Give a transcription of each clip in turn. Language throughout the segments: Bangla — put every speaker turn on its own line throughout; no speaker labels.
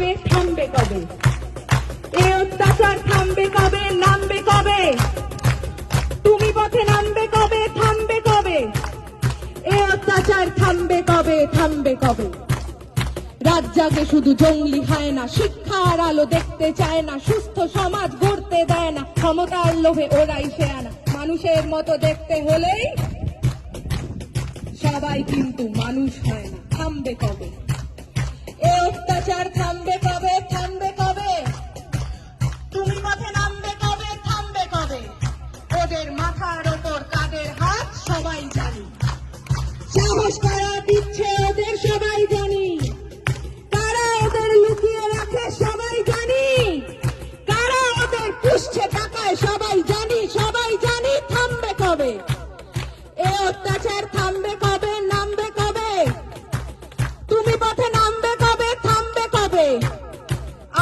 থাকবে থামবে কবে? এ অত্যাচার থামবে কবে, নামবে কবে? তুমি পথে নামবে কবে, থামবে কবে? এ অত্যাচার থামবে কবে থামবে কবে? জাগে শুধু জঙ্গলি হয় না, শিক্ষার আলো দেখতে চায় না, সুস্থ সমাজ গড়তে দেয় না, ক্ষমতার লোভে ওরাই সে আনা মানুষের মতো দেখতে হলেই সবাই কিন্তু মানুষ হয় না, থামবে কবে? অত্যাচার থামবে কবে থামবে কবে? তুমি পথে নামবে কবে, থামবে কবে? ওদের মাথার ওপর তাদের হাত সবাই জানি। সাহস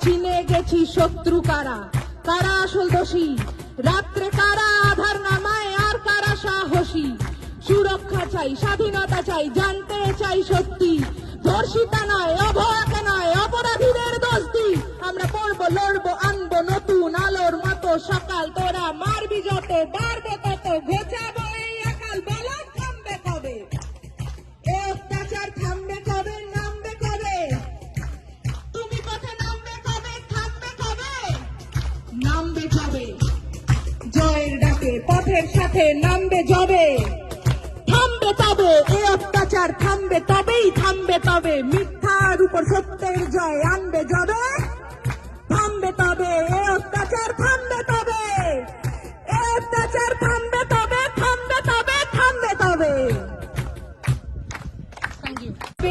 চিনে গেছি শত্রু কারা? কারা আসল দোষী? রাত্রে কারা আধার নামায় আর কারা সাহসী? সুরক্ষা চাই, স্বাধীনতা চাই, জানতে চাই সত্যি। ধর্ষিতা নয়, অভয়াকে নয়, অপরাধীদের দোষ দি আমরা পড়ব, লড়বো, আনব নতুন আলোর মতো সকাল তোরা। মারবি যত, বাড়বে সাথে নামবে জবে থামবে তবে এ অত্যাচার থামবে তবেই থামবে তবে